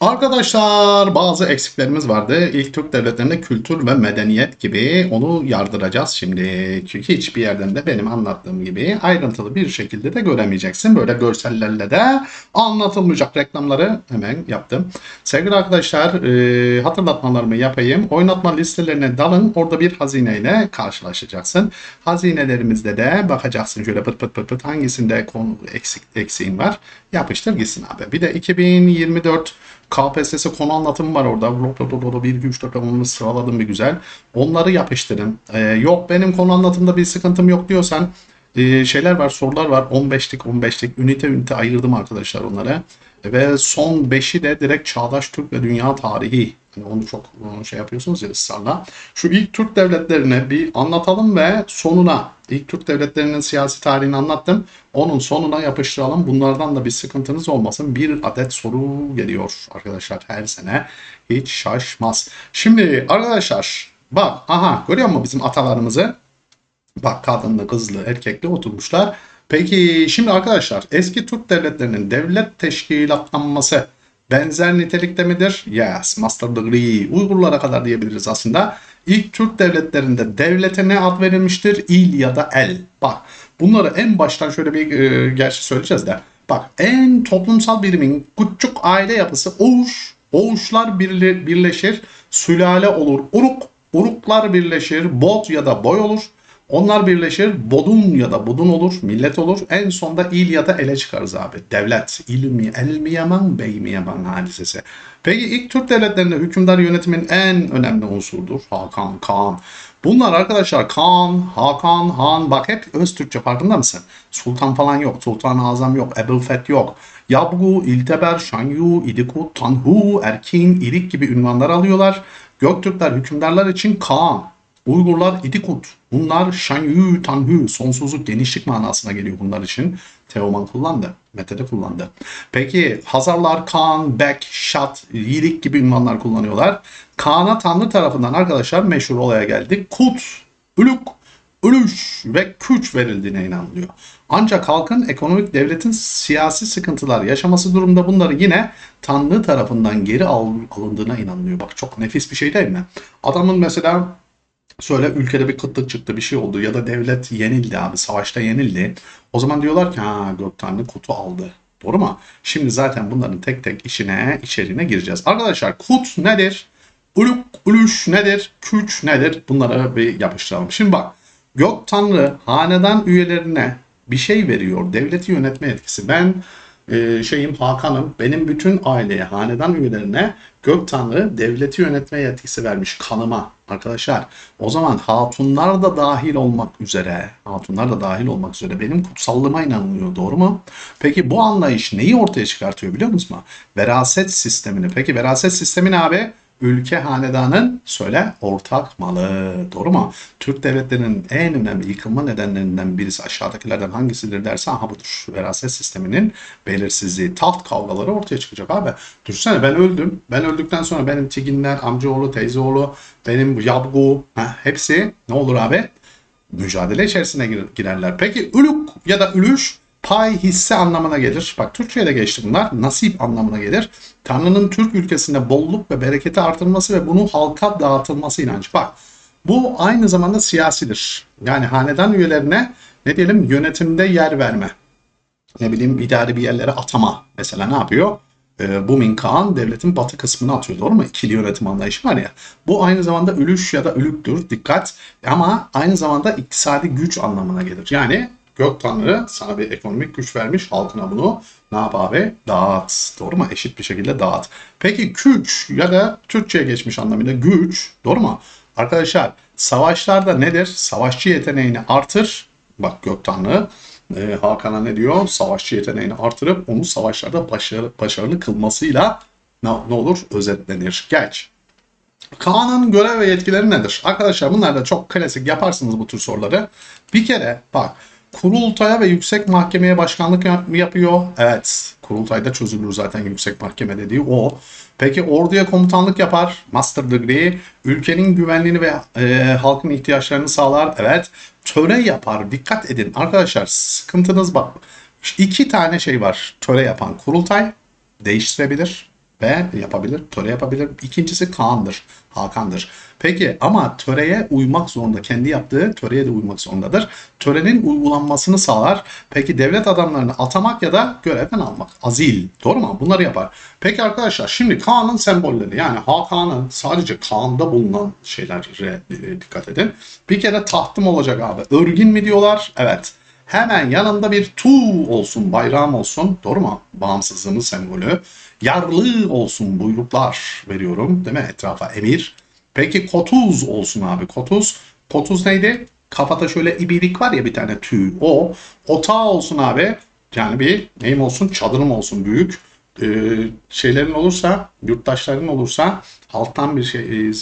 Arkadaşlar bazı eksiklerimiz vardı. İlk Türk devletlerinde kültür ve medeniyet gibi onu yardıracağız şimdi. Çünkü hiçbir yerden de benim anlattığım gibi ayrıntılı bir şekilde de göremeyeceksin. Böyle görsellerle de anlatılmayacak reklamları hemen yaptım. Sevgili arkadaşlar e, hatırlatmalarımı yapayım. Oynatma listelerine dalın. Orada bir hazineyle karşılaşacaksın. Hazinelerimizde de bakacaksın şöyle pıt pıt pıt pıt hangisinde konu eksik eksiğin var. Yapıştır gitsin abi. Bir de 2024 KPSS konu anlatımı var orada. Blok blok blok blok 1 2 3 4 onu sıraladım bir güzel. Onları yapıştırın. Ee, yok benim konu anlatımda bir sıkıntım yok diyorsan e, şeyler var, sorular var. 15'lik 15'lik ünite ünite ayırdım arkadaşlar onları. Ve son 5'i de direkt Çağdaş Türk ve Dünya Tarihi. Yani onu çok şey yapıyorsunuz ya ısrarla. Şu ilk Türk devletlerini bir anlatalım ve sonuna ilk Türk devletlerinin siyasi tarihini anlattım. Onun sonuna yapıştıralım. Bunlardan da bir sıkıntınız olmasın. Bir adet soru geliyor arkadaşlar her sene. Hiç şaşmaz. Şimdi arkadaşlar bak aha görüyor musun bizim atalarımızı? Bak kadınlı, kızlı, erkekli oturmuşlar. Peki şimdi arkadaşlar eski Türk devletlerinin devlet teşkilatlanması benzer nitelikte midir? Yes, master degree. Uygurlara kadar diyebiliriz aslında. İlk Türk devletlerinde devlete ne ad verilmiştir? İl ya da el. Bak bunları en baştan şöyle bir e, gerçi söyleyeceğiz de. Bak en toplumsal birimin küçük aile yapısı Oğuş. Oğuşlar birle, birleşir. Sülale olur. Uruk. Uruklar birleşir. Bot ya da boy olur. Onlar birleşir. Bodun ya da budun olur. Millet olur. En sonda il ya da ele çıkarız abi. Devlet. İl mi, el mi yaman, bey mi yaman hadisesi. Peki ilk Türk devletlerinde hükümdar yönetimin en önemli unsurdur. Hakan, Kaan. Bunlar arkadaşlar Kaan, Hakan, Han bak hep öz Türkçe farkında mısın? Sultan falan yok. Sultan Azam yok. Ebufet yok. Yabgu, İlteber, Şanyu, İdikut, Tanhu, Erkin, İrik gibi ünvanlar alıyorlar. Göktürkler hükümdarlar için Kaan, Uygurlar İdikut. Bunlar Şanyu, Tanhu, sonsuzluk, genişlik manasına geliyor bunlar için. Teoman kullandı. Mete'de kullandı. Peki Hazarlar Kaan, Bek, Şat, Yirik gibi ünvanlar kullanıyorlar. Kaan'a Tanrı tarafından arkadaşlar meşhur olaya geldik. Kut, Ülük, Ülüş ve Küç verildiğine inanılıyor. Ancak halkın ekonomik devletin siyasi sıkıntılar yaşaması durumda bunları yine Tanrı tarafından geri al- alındığına inanılıyor. Bak çok nefis bir şey değil mi? Adamın mesela Söyle ülkede bir kıtlık çıktı bir şey oldu ya da devlet yenildi abi savaşta yenildi. O zaman diyorlar ki ha Göktanrı kutu aldı. Doğru mu? Şimdi zaten bunların tek tek işine, içeriğine gireceğiz. Arkadaşlar kut nedir? Uluk, uluş nedir? Küç nedir? Bunlara bir yapıştıralım. Şimdi bak Gök Tanrı hanedan üyelerine bir şey veriyor. Devleti yönetme etkisi. Ben e, şeyim Hakan'ım. Benim bütün aileye, hanedan üyelerine Gök Tanrı devleti yönetme yetkisi vermiş kanıma arkadaşlar. O zaman hatunlar da dahil olmak üzere, hatunlar da dahil olmak üzere benim kutsallığıma inanılıyor. Doğru mu? Peki bu anlayış neyi ortaya çıkartıyor biliyor musunuz? Veraset sistemini. Peki veraset sistemi ne abi? Ülke hanedanın söyle ortak malı. Doğru mu? Türk devletlerinin en önemli yıkılma nedenlerinden birisi aşağıdakilerden hangisidir derse aha budur. Veraset sisteminin belirsizliği, taht kavgaları ortaya çıkacak abi. Düşünsene ben öldüm. Ben öldükten sonra benim tiginler, amcaoğlu, teyzeoğlu, benim yabgu ha, hepsi ne olur abi? Mücadele içerisine gir- girerler. Peki ülük ya da ülüş pay hisse anlamına gelir. Bak Türkçe'ye de geçti bunlar. Nasip anlamına gelir. Tanrı'nın Türk ülkesinde bolluk ve bereketi artırması ve bunu halka dağıtılması inancı. Bak bu aynı zamanda siyasidir. Yani hanedan üyelerine ne diyelim yönetimde yer verme. Ne bileyim idari bir yerlere atama. Mesela ne yapıyor? Ee, Bumin Kağan devletin batı kısmını atıyor doğru mu? İkili yönetim anlayışı var ya. Bu aynı zamanda ülüş ya da ülüktür dikkat. Ama aynı zamanda iktisadi güç anlamına gelir. Yani Gök Tanrı sana bir ekonomik güç vermiş halkına bunu ne yap abi? Dağıt. Doğru mu? Eşit bir şekilde dağıt. Peki güç ya da Türkçe'ye geçmiş anlamıyla güç. Doğru mu? Arkadaşlar savaşlarda nedir? Savaşçı yeteneğini artır. Bak Gök Tanrı e, Hakan'a ne diyor? Savaşçı yeteneğini artırıp onu savaşlarda başarı, başarılı kılmasıyla ne, ne olur? Özetlenir. Geç. Kaan'ın görev ve yetkileri nedir? Arkadaşlar bunlar da çok klasik yaparsınız bu tür soruları. Bir kere bak kurultaya ve yüksek mahkemeye başkanlık yap- yapıyor. Evet kurultayda çözülür zaten yüksek mahkeme dediği o. Peki orduya komutanlık yapar. Master degree. Ülkenin güvenliğini ve e, halkın ihtiyaçlarını sağlar. Evet. Töre yapar. Dikkat edin arkadaşlar sıkıntınız bak. İki tane şey var töre yapan. Kurultay değiştirebilir. Ve yapabilir, töre yapabilir. İkincisi Kaan'dır, Hakan'dır. Peki ama töreye uymak zorunda. Kendi yaptığı töreye de uymak zorundadır. Törenin uygulanmasını sağlar. Peki devlet adamlarını atamak ya da görevden almak. Azil. Doğru mu? Bunları yapar. Peki arkadaşlar şimdi Kaan'ın sembolleri yani Hakan'ın sadece Kaan'da bulunan şeylere e, dikkat edin. Bir kere tahtım olacak abi. Örgün mi diyorlar? Evet. Hemen yanında bir tu olsun, bayrağım olsun. Doğru mu? Bağımsızlığımın sembolü. Yarlı olsun, buyruklar veriyorum. Değil mi? Etrafa emir. Peki kotuz olsun abi. Kotuz. Kotuz neydi? Kafada şöyle ibilik var ya bir tane tüy. O. Otağı olsun abi. Yani bir neyim olsun? Çadırım olsun büyük. Ee, şeylerin olursa, yurttaşların olursa halktan bir şey e,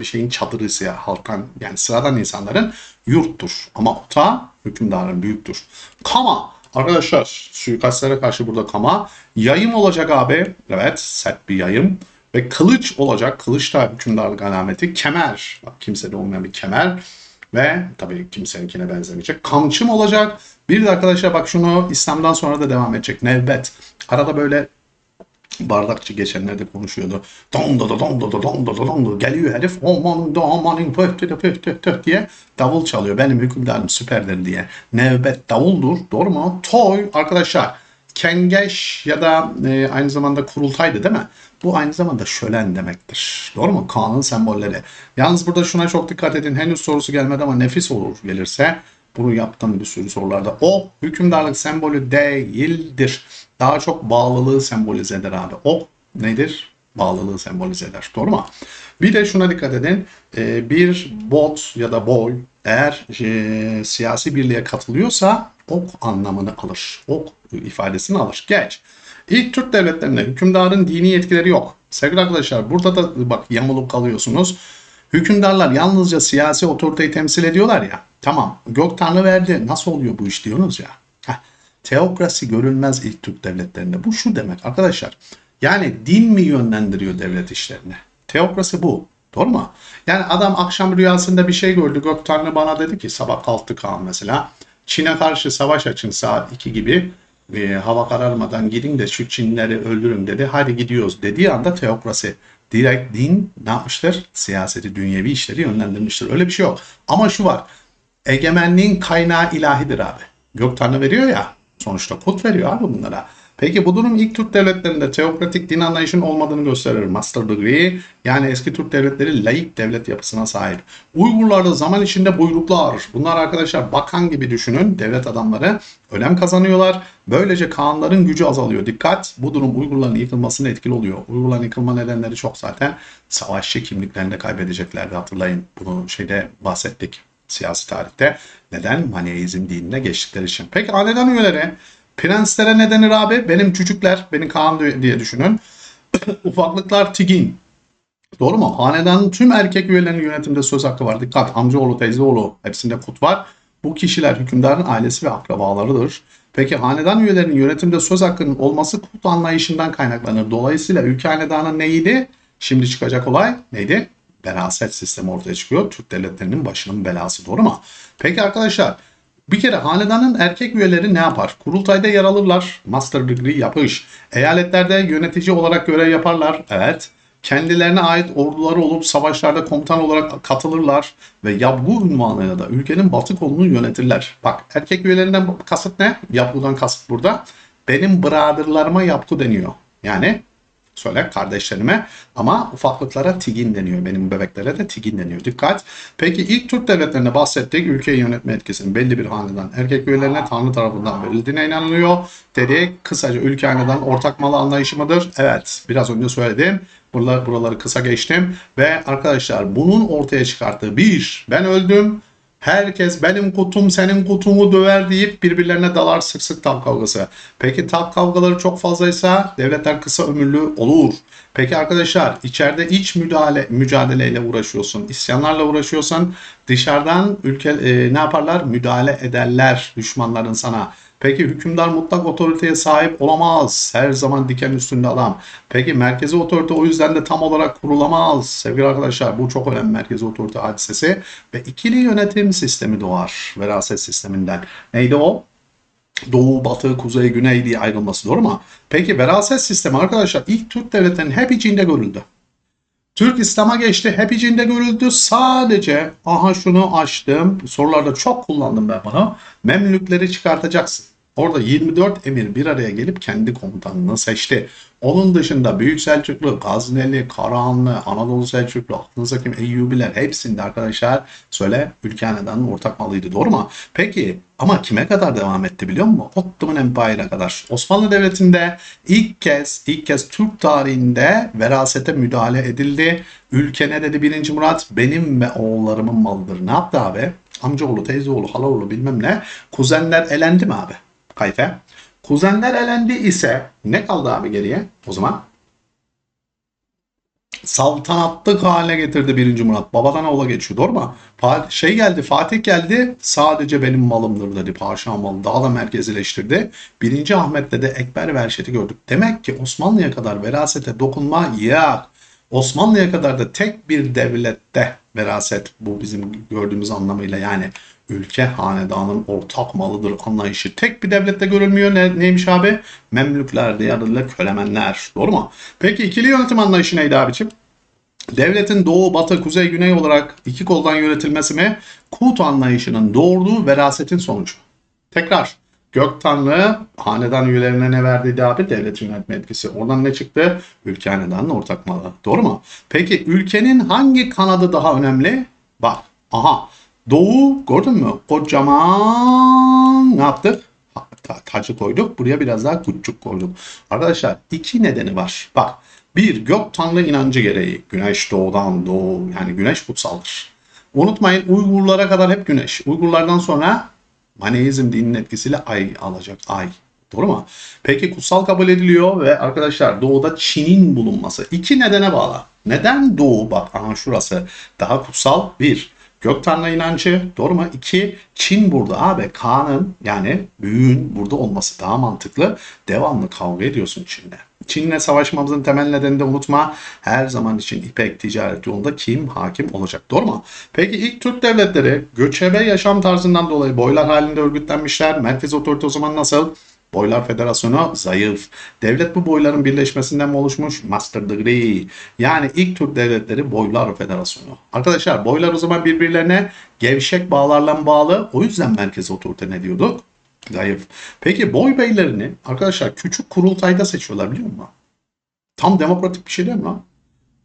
bir şeyin çadırı ise halktan yani sıradan insanların yurttur. Ama otağı hükümdarın büyüktür. Kama arkadaşlar suikastlere karşı burada kama. Yayım olacak abi. Evet sert bir yayım. Ve kılıç olacak. Kılıç da hükümdarlık alameti. Kemer. Bak kimsede olmayan bir kemer. Ve tabii kimseninkine benzemeyecek. Kamçım olacak. Bir de arkadaşlar bak şunu İslam'dan sonra da devam edecek. Nevbet. Arada böyle bardakçı geçenlerde konuşuyordu. Don da da don da da don da da don da geliyor herif aman da amanın pöhtü de pöhtü pöhtü diye davul çalıyor. Benim hükümdarım süperdir diye. Nevbet davuldur. Doğru mu? Toy arkadaşlar kengeş ya da e, aynı zamanda kurultaydı değil mi? Bu aynı zamanda şölen demektir. Doğru mu? Kaan'ın sembolleri. Yalnız burada şuna çok dikkat edin. Henüz sorusu gelmedi ama nefis olur gelirse. Bunu yaptım bir sürü sorularda. O hükümdarlık sembolü değildir. Daha çok bağlılığı sembolize eder abi. O nedir? Bağlılığı sembolize eder. Doğru mu? Bir de şuna dikkat edin. Ee, bir bot ya da boy eğer e, siyasi birliğe katılıyorsa ok anlamını alır. Ok ifadesini alır. Geç. İlk Türk devletlerinde hükümdarın dini yetkileri yok. Sevgili arkadaşlar burada da bak yamulup kalıyorsunuz. Hükümdarlar yalnızca siyasi otoriteyi temsil ediyorlar ya. Tamam gök tanrı verdi. Nasıl oluyor bu iş diyorsunuz ya. Heh, teokrasi görülmez ilk Türk devletlerinde. Bu şu demek arkadaşlar. Yani din mi yönlendiriyor devlet işlerini? Teokrasi bu. Doğru mu? Yani adam akşam rüyasında bir şey gördü. Gök Tanrı bana dedi ki sabah kalktı Kaan mesela. Çin'e karşı savaş açın saat 2 gibi. E, hava kararmadan gidin de şu Çinlileri öldürün dedi. Hadi gidiyoruz dediği anda teokrasi. Direkt din ne yapmıştır? Siyaseti, dünyevi işleri yönlendirmiştir. Öyle bir şey yok. Ama şu var. Egemenliğin kaynağı ilahidir abi. Gök Tanrı veriyor ya. Sonuçta kut veriyor abi bunlara. Peki bu durum ilk Türk devletlerinde teokratik din anlayışının olmadığını gösterir. Master degree yani eski Türk devletleri laik devlet yapısına sahip. Uygurlarda zaman içinde buyruklar. Bunlar arkadaşlar bakan gibi düşünün. Devlet adamları önem kazanıyorlar. Böylece Kağanların gücü azalıyor. Dikkat bu durum Uygurların yıkılmasına etkili oluyor. Uygurların yıkılma nedenleri çok zaten. Savaşçı kimliklerini de kaybedeceklerdi hatırlayın. Bunu şeyde bahsettik siyasi tarihte. Neden? Maneizm dinine geçtikleri için. Peki hanedan üyeleri Prenslere ne denir abi? Benim çocuklar, benim Kaan diye düşünün. Ufaklıklar tigin. Doğru mu? Hanedanın tüm erkek üyelerinin yönetimde söz hakkı var. Dikkat amcaoğlu, teyzeoğlu hepsinde kut var. Bu kişiler hükümdarın ailesi ve akrabalarıdır. Peki hanedan üyelerinin yönetimde söz hakkının olması kut anlayışından kaynaklanır. Dolayısıyla ülke hanedanı neydi? Şimdi çıkacak olay neydi? Veraset sistemi ortaya çıkıyor. Türk devletlerinin başının belası doğru mu? Peki arkadaşlar bir kere hanedanın erkek üyeleri ne yapar? Kurultayda yer alırlar. Master degree yapış. Eyaletlerde yönetici olarak görev yaparlar. Evet. Kendilerine ait orduları olup savaşlarda komutan olarak katılırlar ve yabgu unvanıyla da ülkenin batı kolunu yönetirler. Bak erkek üyelerinden kasıt ne? Yabgudan kasıt burada. Benim brotherlarıma yapgu deniyor. Yani söyle kardeşlerime ama ufaklıklara tigin deniyor. Benim bebeklere de tigin deniyor. Dikkat. Peki ilk Türk devletlerine bahsettik. Ülkeyi yönetme etkisinin belli bir hanedan erkek üyelerine Tanrı tarafından verildiğine inanılıyor. Dedi kısaca ülke hanedan ortak malı anlayışı mıdır? Evet. Biraz önce söyledim. Buralar, buraları kısa geçtim. Ve arkadaşlar bunun ortaya çıkarttığı bir ben öldüm. Herkes benim kutum senin kutumu döver deyip birbirlerine dalar sık sık tav kavgası. Peki tav kavgaları çok fazlaysa devletler kısa ömürlü olur. Peki arkadaşlar içeride iç müdahale mücadeleyle uğraşıyorsun. isyanlarla uğraşıyorsan dışarıdan ülke e, ne yaparlar? Müdahale ederler düşmanların sana. Peki hükümdar mutlak otoriteye sahip olamaz. Her zaman diken üstünde adam. Peki merkezi otorite o yüzden de tam olarak kurulamaz. Sevgili arkadaşlar bu çok önemli merkezi otorite hadisesi. Ve ikili yönetim sistemi doğar. Veraset sisteminden. Neydi o? Doğu, Batı, Kuzey, Güney diye ayrılması doğru mu? Peki veraset sistemi arkadaşlar ilk Türk devletlerinin hep içinde görüldü. Türk İslam'a geçti. Hep içinde görüldü. Sadece aha şunu açtım. Sorularda çok kullandım ben bunu. Memlükleri çıkartacaksın. Orada 24 emir bir araya gelip kendi komutanını seçti. Onun dışında Büyük Selçuklu, Gazneli, Karahanlı, Anadolu Selçuklu, aklınıza kim Eyyubiler hepsinde arkadaşlar söyle ülke hanedanın ortak malıydı. Doğru mu? Peki ama kime kadar devam etti biliyor musun? Ottoman Empire'a kadar. Osmanlı Devleti'nde ilk kez ilk kez Türk tarihinde verasete müdahale edildi. Ülke ne dedi 1. Murat? Benim ve oğullarımın malıdır. Ne yaptı abi? Amcaoğlu, teyzeoğlu, halaoğlu bilmem ne. Kuzenler elendi mi abi? Kayfe. Kuzenler elendi ise ne kaldı abi geriye o zaman? Saltanatlık haline getirdi 1. Murat. Babadan oğula geçiyor doğru mu? Fa- Şey geldi Fatih geldi sadece benim malımdır dedi. Paşa malı daha da merkezileştirdi. 1. Ahmet'te de Ekber ve Erşet'i gördük. Demek ki Osmanlı'ya kadar verasete dokunma yok. Osmanlı'ya kadar da tek bir devlette veraset bu bizim gördüğümüz anlamıyla yani ülke hanedanın ortak malıdır anlayışı tek bir devlette görülmüyor. Ne, neymiş abi? Memlükler, diğerleriyle kölemenler. Doğru mu? Peki ikili yönetim anlayışı neydi abicim? Devletin doğu, batı, kuzey, güney olarak iki koldan yönetilmesi mi? Kut anlayışının doğurduğu verasetin sonucu. Tekrar. Gök Tanrı hanedan üyelerine ne verdiydi abi? Devlet yönetme etkisi. Oradan ne çıktı? Ülke hanedanın ortak malı. Doğru mu? Peki ülkenin hangi kanadı daha önemli? Bak. Aha. Doğu gördün mü? Kocaman ne yaptık? Tacı koyduk. Buraya biraz daha küçük koyduk. Arkadaşlar iki nedeni var. Bak. Bir gök tanrı inancı gereği. Güneş doğudan doğu. Yani güneş kutsaldır. Unutmayın Uygurlara kadar hep güneş. Uygurlardan sonra Maneizm dininin etkisiyle ay alacak. Ay. Doğru mu? Peki kutsal kabul ediliyor ve arkadaşlar doğuda Çin'in bulunması. iki nedene bağlı. Neden doğu? Bak aha şurası daha kutsal. Bir. Gök Tanrı inancı. Doğru mu? İki. Çin burada abi. Kaan'ın yani büyüğün burada olması daha mantıklı. Devamlı kavga ediyorsun Çin'le. Çin'le savaşmamızın temel nedeni de unutma. Her zaman için İpek ticaret yolunda kim hakim olacak? Doğru mu? Peki ilk Türk devletleri göçebe yaşam tarzından dolayı boylar halinde örgütlenmişler. Merkez otorite o zaman nasıl? Boylar Federasyonu zayıf. Devlet bu boyların birleşmesinden mi oluşmuş? Master degree. Yani ilk Türk devletleri Boylar Federasyonu. Arkadaşlar boylar o zaman birbirlerine gevşek bağlarla bağlı. O yüzden merkez otorite ne diyorduk? Zayıf. Peki boy beylerini arkadaşlar küçük kurultayda seçiyorlar biliyor musun? Tam demokratik bir şey değil mi lan?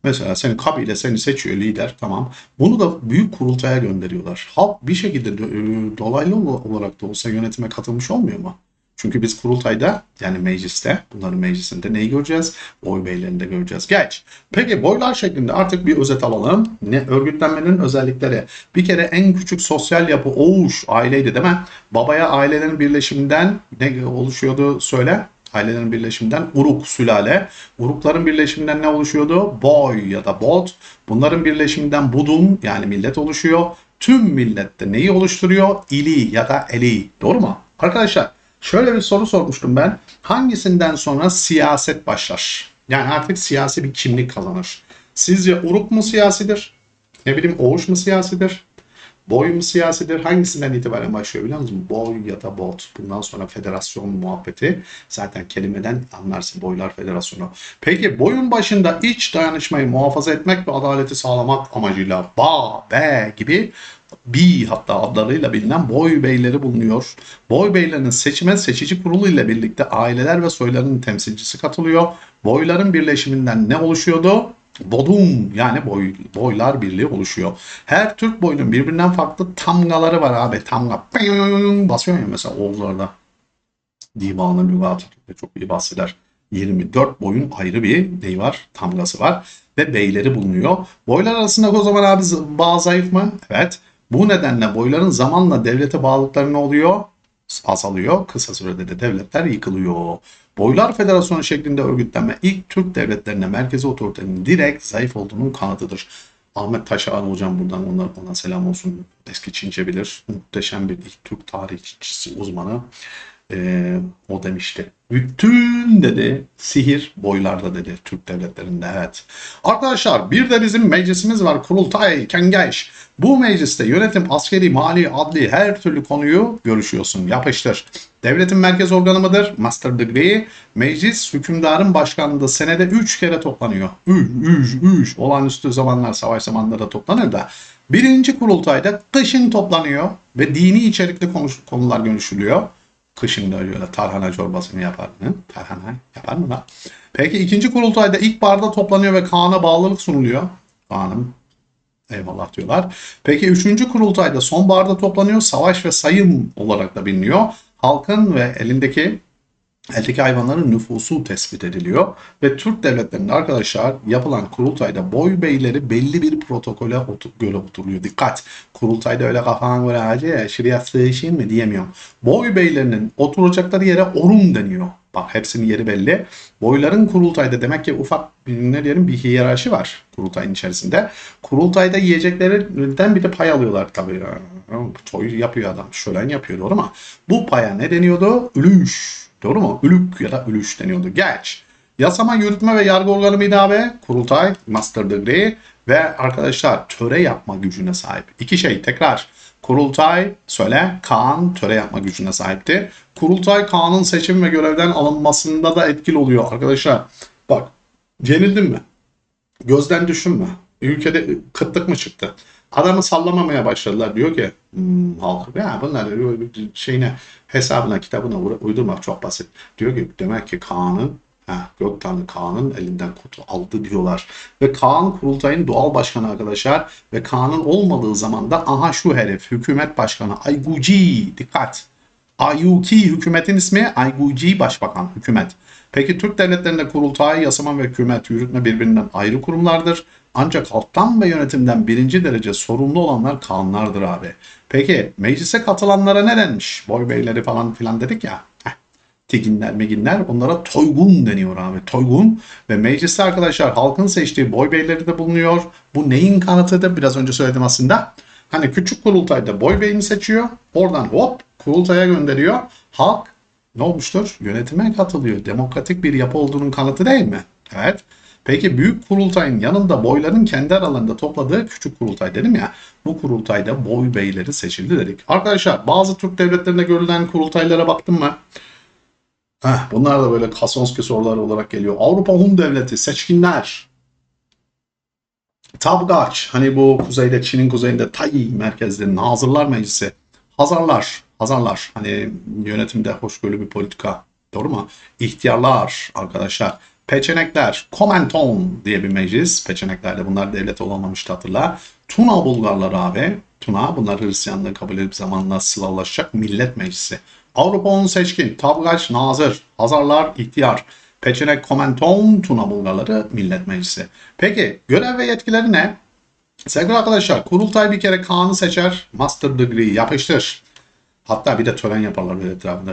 Mesela senin kabile seni seçiyor lider tamam. Bunu da büyük kurultaya gönderiyorlar. Halk bir şekilde do- dolaylı olarak da olsa yönetime katılmış olmuyor mu? Çünkü biz kurultayda yani mecliste bunların meclisinde neyi göreceğiz? Boy beylerini de göreceğiz. Geç. Peki boylar şeklinde artık bir özet alalım. Ne örgütlenmenin özellikleri. Bir kere en küçük sosyal yapı oğuş aileydi değil mi? Babaya ailelerin birleşiminden ne oluşuyordu söyle. Ailelerin birleşiminden uruk sülale. Urukların birleşiminden ne oluşuyordu? Boy ya da bot. Bunların birleşiminden budum yani millet oluşuyor. Tüm millette neyi oluşturuyor? İli ya da eli. Doğru mu? Arkadaşlar şöyle bir soru sormuştum ben. Hangisinden sonra siyaset başlar? Yani artık siyasi bir kimlik kazanır. Sizce uruk mu siyasidir? Ne bileyim oğuş mu siyasidir? Boy mu siyasidir? Hangisinden itibaren başlıyor biliyor musun? Boy ya da bot. Bundan sonra federasyon muhabbeti. Zaten kelimeden anlarsın boylar federasyonu. Peki boyun başında iç dayanışmayı muhafaza etmek ve adaleti sağlamak amacıyla ba, be gibi bi hatta adlarıyla bilinen boy beyleri bulunuyor. Boy beylerinin seçime seçici kurulu ile birlikte aileler ve soyların temsilcisi katılıyor. Boyların birleşiminden ne oluşuyordu? Bodum yani boy, boylar birliği oluşuyor. Her Türk boyunun birbirinden farklı tamgaları var abi. Tamga basıyor ya mesela Oğuzlar'da. Divanı Lügat de çok iyi bahseder. 24 boyun ayrı bir neyi var? Tamgası var. Ve beyleri bulunuyor. Boylar arasında o zaman abi bağ zayıf mı? Evet. Bu nedenle boyların zamanla devlete bağlılıkları ne oluyor? Azalıyor. Kısa sürede de devletler yıkılıyor. Boylar Federasyonu şeklinde örgütlenme ilk Türk devletlerine merkezi otoritenin direkt zayıf olduğunun kanıtıdır. Ahmet Taşağan hocam buradan ona, ona selam olsun. Eski Çince bilir. Muhteşem bir ilk Türk tarihçisi uzmanı. Ee, o demişti. Bütün dedi sihir boylarda dedi Türk devletlerinde evet. Arkadaşlar bir de bizim meclisimiz var Kurultay Kengeş. Bu mecliste yönetim, askeri, mali, adli her türlü konuyu görüşüyorsun. Yapıştır. Devletin merkez organı mıdır? Master degree. Meclis hükümdarın başkanlığı senede 3 kere toplanıyor. 3, 3, 3. Olağanüstü zamanlar, savaş zamanları toplanır da. Birinci kurultayda kışın toplanıyor ve dini içerikli konular görüşülüyor. Kışın da öyle tarhana çorbasını yapar mı? Tarhana yapar mı lan? Peki ikinci kurultayda ilk barda toplanıyor ve Kaan'a bağlılık sunuluyor. Kaan'ın eyvallah diyorlar. Peki üçüncü kurultayda sonbaharda toplanıyor. Savaş ve sayım olarak da biliniyor. Halkın ve elindeki eldeki hayvanların nüfusu tespit ediliyor. Ve Türk devletlerinde arkadaşlar yapılan kurultayda boy beyleri belli bir protokole otur, göre oturuyor. Dikkat! Kurultayda öyle kafana göre hacı şuraya sığışayım mı diyemiyorum. Boy beylerinin oturacakları yere orum deniyor. Bak hepsinin yeri belli. Boyların kurultayda demek ki ufak ne diyelim bir hiyerarşi var kurultayın içerisinde. Kurultayda yiyeceklerinden bir de pay alıyorlar tabii. Toy yapıyor adam. Şölen yapıyor doğru mu? Bu paya ne deniyordu? Ülüş. Doğru mu? Ülük ya da ülüş deniyordu. Geç. Yasama, yürütme ve yargı organı abi? Kurultay, master degree ve arkadaşlar töre yapma gücüne sahip. İki şey tekrar. Kurultay, söyle, Kaan töre yapma gücüne sahipti. Kurultay Kaan'ın seçim ve görevden alınmasında da etkili oluyor arkadaşlar. Bak, yenildin mi? Gözden düşünme. Ülkede kıtlık mı çıktı? Adamı sallamamaya başladılar. Diyor ki hmm, halk ya bunlar şeyine hesabına kitabına uydurmak çok basit. Diyor ki demek ki Kaan'ın Ha, Göktanlı Kaan'ın elinden kutu aldı diyorlar. Ve Kaan kurultayın doğal başkanı arkadaşlar. Ve Kaan'ın olmadığı zaman da aha şu herif hükümet başkanı Ayguci dikkat. Ayuki hükümetin ismi Ayguci başbakan hükümet. Peki Türk devletlerinde kurultay, yasama ve hükümet yürütme birbirinden ayrı kurumlardır. Ancak alttan ve yönetimden birinci derece sorumlu olanlar kanlardır abi. Peki meclise katılanlara ne denmiş? Boy beyleri falan filan dedik ya. Heh. Tiginler, meginler onlara toygun deniyor abi. Toygun ve mecliste arkadaşlar halkın seçtiği boy beyleri de bulunuyor. Bu neyin kanıtıdır? Biraz önce söyledim aslında. Hani küçük kurultayda boy beyini seçiyor. Oradan hop kurultaya gönderiyor. Halk ne olmuştur? Yönetime katılıyor. Demokratik bir yapı olduğunun kanıtı değil mi? Evet. Peki büyük kurultayın yanında boyların kendi aralarında topladığı küçük kurultay dedim ya. Bu kurultayda boy beyleri seçildi dedik. Arkadaşlar bazı Türk devletlerinde görülen kurultaylara baktın mı? Heh, bunlar da böyle Kasonski soruları olarak geliyor. Avrupa Hun Devleti, seçkinler, Tabgaç, hani bu kuzeyde, Çin'in kuzeyinde Tay merkezlerinin Hazırlar Meclisi, Hazarlar, Hazarlar, hani yönetimde hoşgörülü bir politika, doğru mu? İhtiyarlar arkadaşlar, Peçenekler, Komenton diye bir meclis, Peçeneklerde bunlar devlet olamamıştı hatırla. Tuna Bulgarlar abi, Tuna bunlar Hristiyanlığı kabul edip zamanla Slavlaşacak millet meclisi. Avrupa Hun Seçkin, Tabgaç, Nazır, Hazarlar, İhtiyar, Peçenek, Komenton, Tuna Bulgarları Millet Meclisi. Peki görev ve yetkileri ne? Sevgili arkadaşlar kurultay bir kere Kaan'ı seçer. Master degree yapıştır. Hatta bir de tören yaparlar böyle etrafında.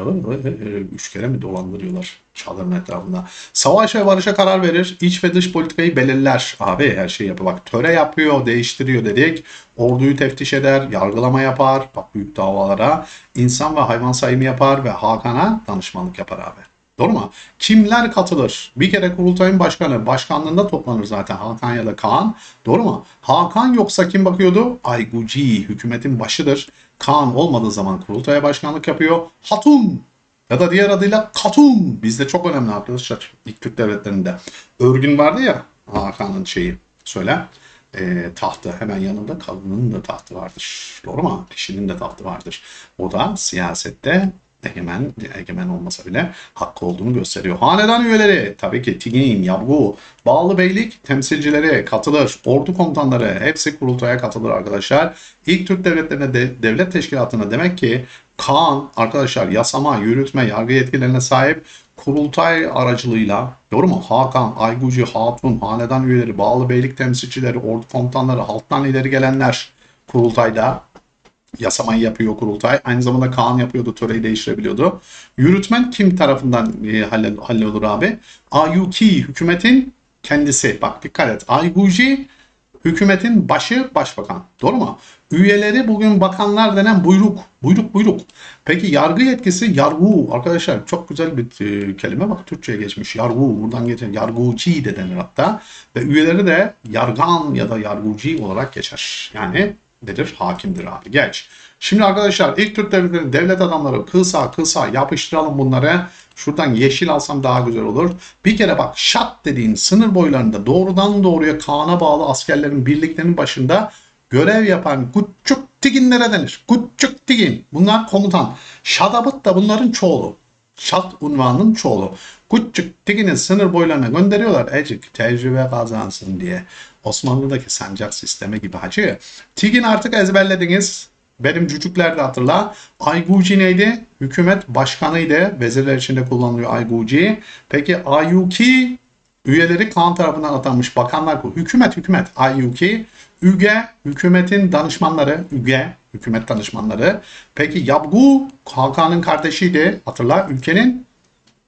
Üç kere mi dolandırıyorlar çadırın etrafında. Savaş ve barışa karar verir. İç ve dış politikayı belirler. Abi her şeyi yapıyor. Bak töre yapıyor, değiştiriyor dedik. Orduyu teftiş eder, yargılama yapar. Bak büyük davalara. insan ve hayvan sayımı yapar ve Hakan'a danışmanlık yapar abi. Doğru mu? Kimler katılır? Bir kere kurultayın başkanı başkanlığında toplanır zaten Hakan ya da Kaan. Doğru mu? Hakan yoksa kim bakıyordu? Ayguci hükümetin başıdır. Kaan olmadığı zaman kurultaya başkanlık yapıyor. Hatun ya da diğer adıyla Katun. Bizde çok önemli arkadaşlar. İlk Türk devletlerinde. Örgün vardı ya Hakan'ın şeyi. Söyle. E, tahtı hemen yanında kadının da tahtı vardır. Doğru mu? Kişinin de tahtı vardır. O da siyasette egemen, egemen olmasa bile hakkı olduğunu gösteriyor. Hanedan üyeleri tabii ki Tigin, Yavgu, Bağlı Beylik temsilcileri katılır. Ordu komutanları hepsi kurultaya katılır arkadaşlar. İlk Türk devletlerine de, devlet teşkilatına demek ki Kaan arkadaşlar yasama, yürütme, yargı yetkilerine sahip kurultay aracılığıyla doğru mu? Hakan, Ayguci, Hatun, hanedan üyeleri, bağlı beylik temsilcileri, ordu komutanları, halktan ileri gelenler kurultayda yasamayı yapıyor kurultay. Aynı zamanda Kaan yapıyordu, töreyi değiştirebiliyordu. Yürütmen kim tarafından e, hallolur abi? Ayuki, hükümetin kendisi. Bak dikkat et. Ayguci, Hükümetin başı başbakan. Doğru mu? Üyeleri bugün bakanlar denen buyruk. Buyruk buyruk. Peki yargı yetkisi yargı. Arkadaşlar çok güzel bir e, kelime bak Türkçe'ye geçmiş. Yargı. Buradan geçen yargıcı de denir hatta. Ve üyeleri de yargan ya da yargıcı olarak geçer. Yani nedir? Hakimdir abi. Geç. Şimdi arkadaşlar ilk Türk devletleri devlet adamları kısa kısa yapıştıralım bunları. Şuradan yeşil alsam daha güzel olur. Bir kere bak şat dediğin sınır boylarında doğrudan doğruya Kaan'a bağlı askerlerin birliklerinin başında görev yapan küçük tiginlere denir. Küçük tigin. Bunlar komutan. Şadabıt da bunların çoğulu. Şat unvanının çoğulu. Küçük tiginin sınır boylarına gönderiyorlar. Ecik tecrübe kazansın diye. Osmanlı'daki sancak sistemi gibi hacı. Tigin artık ezberlediniz. Benim cücükler de hatırla. Ayguci neydi? Hükümet başkanıydı. Vezirler içinde kullanılıyor Ayguci. Peki Ayuki üyeleri Kaan tarafından atanmış bakanlar bu. Hükümet hükümet Ayuki. Üge hükümetin danışmanları. Üge hükümet danışmanları. Peki Yabgu Hakan'ın kardeşiydi. Hatırla ülkenin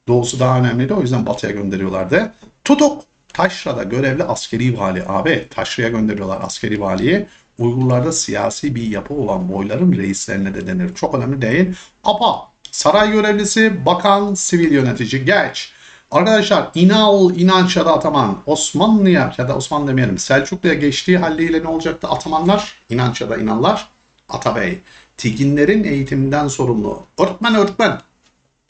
doğusu daha önemliydi. O yüzden batıya gönderiyorlardı. Tutuk Taşra'da görevli askeri vali abi. Taşra'ya gönderiyorlar askeri valiyi. Uygurlarda siyasi bir yapı olan boyların reislerine de denir. Çok önemli değil. APA, saray görevlisi, bakan, sivil yönetici. Geç. Arkadaşlar İnal, İnanç ya da Ataman Osmanlı'ya ya da Osmanlı demeyelim Selçuklu'ya geçtiği haliyle ne olacaktı? Atamanlar, İnanç ya da İnallar, Atabey. Tiginlerin eğitiminden sorumlu. Öğretmen öğretmen.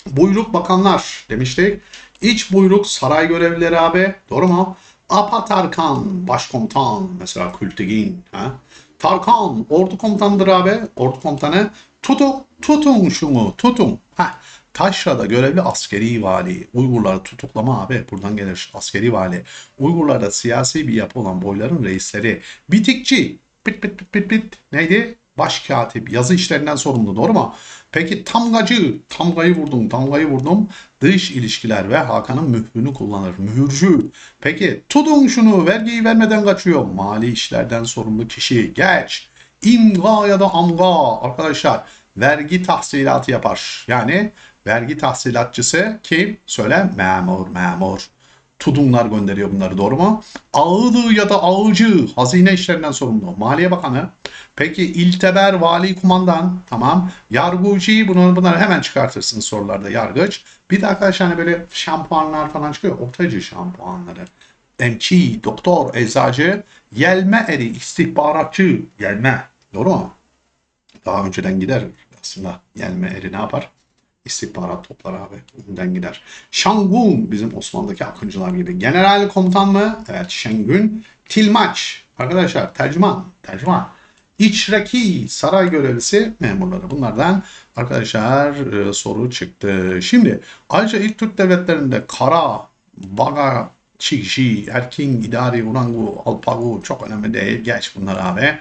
Buyruk bakanlar demiştik. İç buyruk saray görevlileri abi. Doğru mu? Apa Tarkan başkomutan mesela Kültigin. Ha? Tarkan ordu komutanıdır abi. Ordu komutanı. Tutun, tutun şunu tutun. Ha. Taşra'da görevli askeri vali. Uygurları tutuklama abi. Buradan gelir askeri vali. Uygurlarda siyasi bir yapı olan boyların reisleri. Bitikçi. Bit bit bit bit bit. Neydi? Başkatip. Yazı işlerinden sorumlu. Doğru mu? Peki tamgacı. Tamgayı vurdum. Tamgayı vurdum. Dış ilişkiler ve Hakan'ın mührünü kullanır. Mühürcü. Peki tutun şunu. Vergiyi vermeden kaçıyor. Mali işlerden sorumlu kişi. Geç. İmga ya da amga. Arkadaşlar vergi tahsilatı yapar. Yani vergi tahsilatçısı kim? Söyle memur memur. Tudumlar gönderiyor bunları doğru mu? Ağılı ya da ağıcı hazine işlerinden sorumlu. Maliye Bakanı. Peki ilteber vali kumandan tamam. Yargıcı bunu bunları hemen çıkartırsınız sorularda yargıç. Bir de arkadaşlar hani böyle şampuanlar falan çıkıyor. Ortacı şampuanları. Emçi, doktor, eczacı, yelme eri, istihbaratçı, yelme. Doğru mu? Daha önceden gider aslında yelme eri ne yapar? İstihbarat toplar abi. Önden gider. Şangun bizim Osmanlı'daki akıncılar gibi. General komutan mı? Evet Şengün. Tilmaç. Arkadaşlar tercüman. Tercüman. İçraki saray görevlisi memurları. Bunlardan arkadaşlar e, soru çıktı. Şimdi ayrıca ilk Türk devletlerinde Kara, Baga, Çişi, Erkin, İdari, Urangu, Alpagu çok önemli değil. Geç bunlar abi.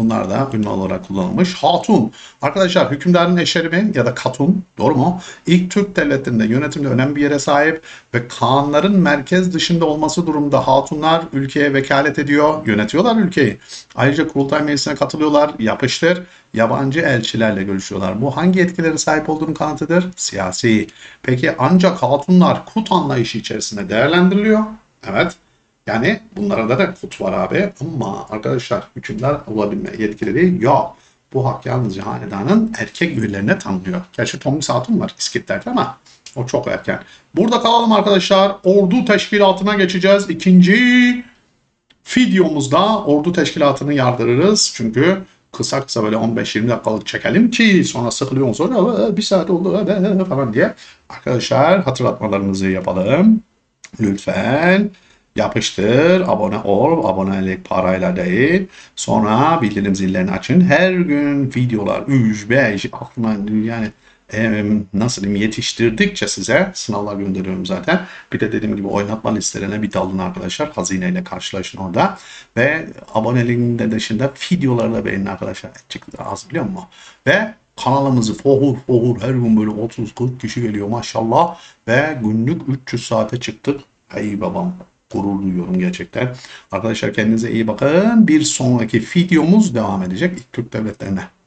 Bunlar da ünlü olarak kullanılmış. Hatun. Arkadaşlar hükümdarın eşeri mi ya da katun doğru mu? İlk Türk devletlerinde yönetimde önemli bir yere sahip ve kanların merkez dışında olması durumunda hatunlar ülkeye vekalet ediyor, yönetiyorlar ülkeyi. Ayrıca kurultay meclisine katılıyorlar, yapıştır. Yabancı elçilerle görüşüyorlar. Bu hangi etkilere sahip olduğunu kanıtıdır? Siyasi. Peki ancak hatunlar kut anlayışı içerisinde değerlendiriliyor. Evet. Yani bunlarda da kut var abi. Ama arkadaşlar hükümler olabilme yetkileri yok. Bu hak yalnızca hanedanın erkek üyelerine tanınıyor. Gerçi Tomris Hatun var İskitlerde ama o çok erken. Burada kalalım arkadaşlar. Ordu teşkilatına geçeceğiz. İkinci videomuzda ordu teşkilatını yardırırız. Çünkü kısa kısa böyle 15-20 dakikalık çekelim ki sonra sıkılıyor sonra bir saat oldu falan diye. Arkadaşlar hatırlatmalarımızı yapalım. Lütfen yapıştır, abone ol, abonelik parayla değil. Sonra bildirim zillerini açın. Her gün videolar 3, 5 aklıma yani nasıl diyeyim yetiştirdikçe size sınavlar gönderiyorum zaten. Bir de dediğim gibi oynatma listelerine bir dalın arkadaşlar. Hazineyle karşılaşın orada. Ve aboneliğin de dışında videoları da beğenin arkadaşlar. Çıktı az biliyor musun? Ve kanalımızı fohur fohur her gün böyle 30-40 kişi geliyor maşallah. Ve günlük 300 saate çıktık. Ey babam gurur duyuyorum gerçekten. Arkadaşlar kendinize iyi bakın. Bir sonraki videomuz devam edecek. İlk Türk devletlerine.